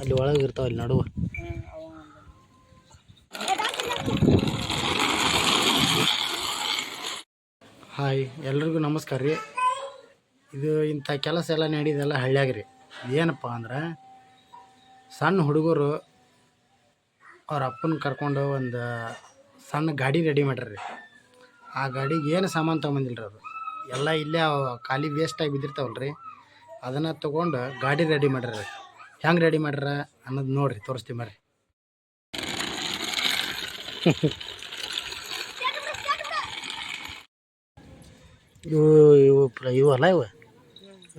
ಅಲ್ಲಿ ಒಳಗೆ ಇರ್ತಾವ ಅಲ್ಲಿ ನಡುವ. ಹಾಯ್, ಎಲ್ರಿಗೂ ನಮಸ್ಕಾರ ರೀ. ಇದು ಇಂಥ ಕೆಲಸ ಎಲ್ಲ ನಡೀದೆಲ್ಲ ಹಳ್ಳ್ಯಾಗ ರೀ. ಏನಪ್ಪ ಅಂದ್ರೆ, ಸಣ್ಣ ಹುಡುಗರು ಅವ್ರ ಅಪ್ಪನ ಕರ್ಕೊಂಡು ಒಂದು ಸಣ್ಣ ಗಾಡಿ ರೆಡಿ ಮಾಡ್ರಿ ಆ ಗಾಡಿಗೆ ಏನು ಸಾಮಾನು ತೊಗೊಂಬಂದಿಲ್ಲ ಅದು ಎಲ್ಲ ಇಲ್ಲೇ ಖಾಲಿ ವೇಸ್ಟಾಗಿ ಬಿದ್ದಿರ್ತಾವಲ್ಲ ರೀ ಅದನ್ನು ತೊಗೊಂಡು ಗಾಡಿ ರೆಡಿ ಮಾಡ್ಯಾರ ಹೆಂಗೆ ರೆಡಿ ಮಾಡ್ರ ಅನ್ನೋದು ನೋಡ್ರಿ ತೋರಿಸ್ತೀವಿ ಬರ್ರಿ. ಇವು ಇವು ಪ್ರ- ಇವು ಅಲ್ಲ ಇವು?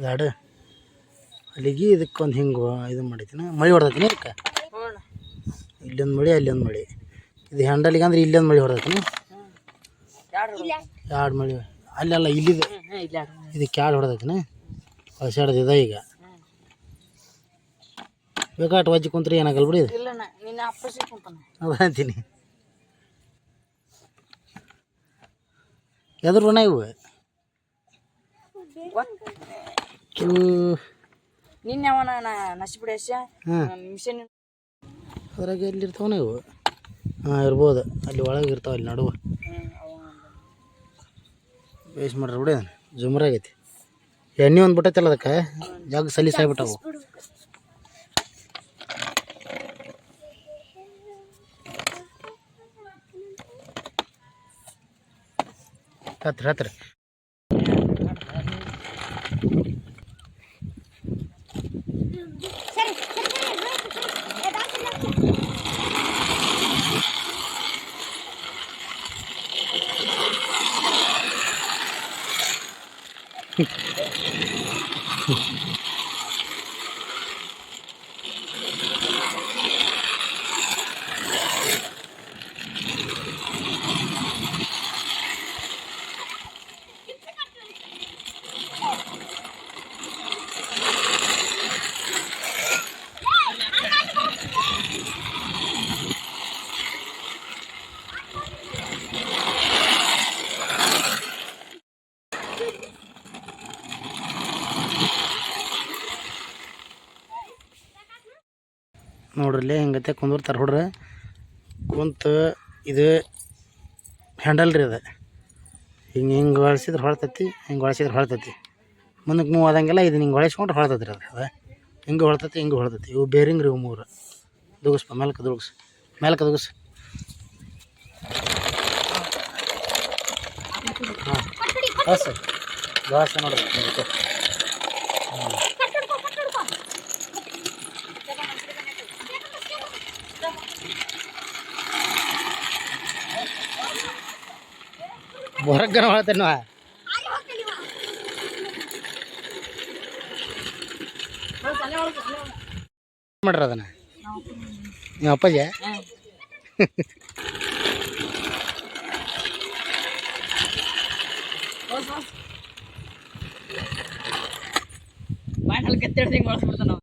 ಎರಡು. ಅಲ್ಲಿಗೆ ಇದಕ್ಕೊಂದು ಹಿಂಗೆ ಇದು ಮಾಡಿದ್ದೀನಿ ಮಳೆ ಹೊಡೆದೈತಿನಿ ಇದಕ್ಕೆ? ಇಲ್ಲೊಂದು ಮಳೆ ಅಲ್ಲೊಂದು ಮಳೆ. ಇದು ಹ್ಯಾಂಡಲಿಗೆ ಅಂದ್ರೆ ಇಲ್ಲೊಂದು ಮಳೆ ಹೊಡೆದೈತಿನಿ? ಎರಡು ಮಳೆ? ಅಲ್ಲೆಲ್ಲ ಇಲ್ಲಿದೆ ಇದಕ್ಕೆ ಎರಡು ಹೊಡೆದೈತಿನಿ? ಹೊಸ ಹಿಡ್ದಿದೆ ಈಗ. ಬೇಕಾಟ್ ವಜ್ಜಿ ಕುಂತ್ರಿ ಏನಾಗಲ್ಲ ಬಿಡಿ ಅದು ಅಂತೀನಿ. ಎದ್ರ ಬಣ್ಣ ಇವು ನಿನ್ನೆ ಅವನ ಮಿಷನ್ ಅದ್ರಾಗ ಎಲ್ಲಿ ಇರ್ತಾವನ ಇವು? ಹಾಂ ಇರ್ಬೋದು. ಅಲ್ಲಿ ಒಳಗೆ ಇರ್ತಾವ ಅಲ್ಲಿ ನಡುವ. ವೇಸ್ಟ್ ಮಾಡ್ರಿ ಬಿಡಿ ಜುಮ್ರಾಗೈತಿ. ಎಣ್ಣೆ ಒಂದು ಬಿಟ್ಟೈತಲ್ಲ ಅದಕ್ಕೆ? ಜಾಗ ಸಲೀಸ್ ಆಗ್ಬಿಟ್ಟವು ಹತ್ರ ಹತ್ರ ನೋಡ್ರಲ್ಲಿ ಹೆಂಗತೆ, ಕುಂದಿರ್ತಾರೆ ಹುಡ್ರೆ. ಕುಂತು ಇದು ಹ್ಯಾಂಡಲ್ ರೀ ಅದು. ಹಿಂಗೆ ಹಿಂಗೆ ಹೊಳ್ಸಿದ್ರೆ ಹೊಳ್ತೈತಿ, ಹಿಂಗೆ ಹೊಳ್ಸಿದ್ರೆ ಹೊಳ್ತೈತಿ. ಮುಂದಕ್ಕೆ ಮೂವ್ ಆದಂಗೆಲ್ಲ ಇದು ಹಿಂಗೆ ಹೊಳಿಸ್ಕೊಂಡು ಹೊಳ್ತೈತಿ ರೀ ಅದು. ಅದು ಹಿಂಗೆ ಹೊಳ್ತೈತಿ ಹಿಂಗೆ ಹೊಳ್ತೈತಿ. ಇವು ಬೇರಿಂಗ್ ರೀ ಇವು ಮೂರು. ದುಗಿಸ್ಪ ಮೇಲ್ಕ ದುಗುಸ್ ಮೇಲ್ಕ ದುಗುಸ್ ಹಾಂ. ಹಾಂ ಸರ್. ಗಾಸ ನೋಡ್ರಿ. ಇದಕ್ಕೆ. ಹೊರಗನ ಹೇಳ್ತೇನೆ ನಾ ಮಾಡ್ರಿ ಅದನ್ನ ನೀವು ಅಪ್ಪಾಜಿ ಬಾಯಲ್ಲಿ ಕೆತ್ತಿಡ್ದಂಗೆ ಬಳಸ್ಬಿಡ್ತಾನ